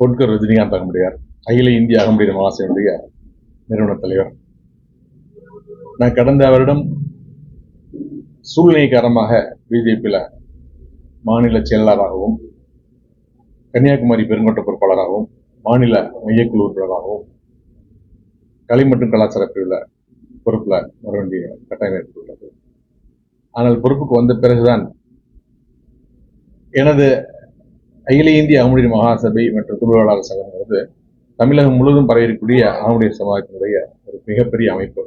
பொன்கர் ரஜினிகாந்த் அகமுடையார் அகில இந்திய அகமுடைய மகாசனுடைய நிறுவன தலைவர். நான் கடந்த வருடம் சூழ்நிலை காரணமாக பிஜேபியில் மாநில செயலாளராகவும் கன்னியாகுமரி பெருங்கோட்ட பொறுப்பாளராகவும் மாநில மையக்குழு உறுப்பினராகவும் கலை மற்றும் கலாச்சார பிரிவில் பொறுப்பில் வர வேண்டிய கட்டாயம் ஏற்பட்டுள்ளது. ஆனால் பொறுப்புக்கு வந்த பிறகுதான் எனது அகில இந்திய அகமுடைய மகாசபை மற்றும் திருவிழாளர் சங்கம்ங்கிறது தமிழகம் முழுவதும் பரவியிருக்கக்கூடிய அகமுடைய சமுதாயத்தினுடைய ஒரு மிகப்பெரிய அமைப்பு.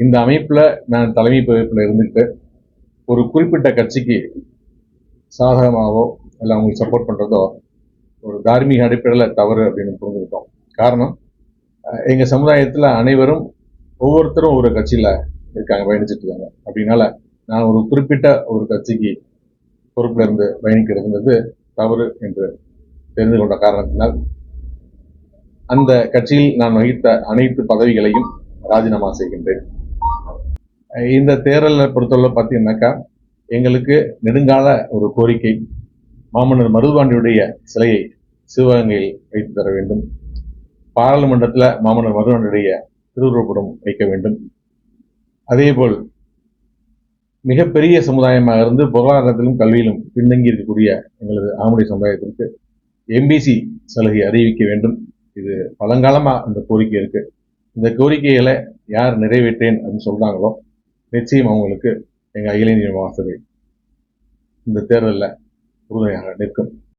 இந்த அமைப்பில் நான் தலைமை பொறுப்பில் இருந்துட்டு ஒரு குறிப்பிட்ட கட்சிக்கு சாதகமாகவோ இல்லை அவங்களுக்கு சப்போர்ட் பண்ணுறதோ ஒரு தார்மீக அடிப்படையில் தவறு அப்படின்னு புரிஞ்சுக்கிட்டோம். காரணம் எங்கள் சமுதாயத்தில் அனைவரும் ஒவ்வொருத்தரும் ஒரு கட்சியில் இருக்காங்க பயணிச்சுட்டு இருக்காங்க. அப்படின்னால நான் ஒரு குறிப்பிட்ட ஒரு கட்சிக்கு பொறுப்பில் இருந்து பயணிக்கிறதுங்கிறது தவறு என்று தெரிந்து கொண்ட காரணத்தினால் அந்த கட்சியில் நான் வகித்த அனைத்து பதவிகளையும் ராஜினாமா செய்கின்றேன். இந்த தேர்தலை பொறுத்தவரை பார்த்தீங்கன்னாக்கா எங்களுக்கு நெடுங்கால ஒரு கோரிக்கை மாமன்னர் மருதுபாண்டியுடைய சிலையை சிவகங்கையில் வைத்து தர வேண்டும். பாராளுமன்றத்தில் மாமன்னர் மருதுபாண்டியுடைய திருவுருவப்படம் வைக்க வேண்டும். அதேபோல் மிகப்பெரிய சமுதாயமாக இருந்து பொருளாதாரத்திலும் கல்வியிலும் பின்தங்கி இருக்கக்கூடிய எங்களது ஆமுடி சமுதாயத்திற்கு எம்பிசி சலுகை அறிவிக்க வேண்டும். இது பழங்காலமாக அந்த கோரிக்கை இருக்கு. இந்த கோரிக்கைகளை யார் நிறைவேற்றேன் அப்படின்னு சொல்கிறாங்களோ நிச்சயம் அவங்களுக்கு எங்கள் அகில இந்திய மகாசபை இந்த தேர்தலில் உறுதுணையாக நிற்கும்.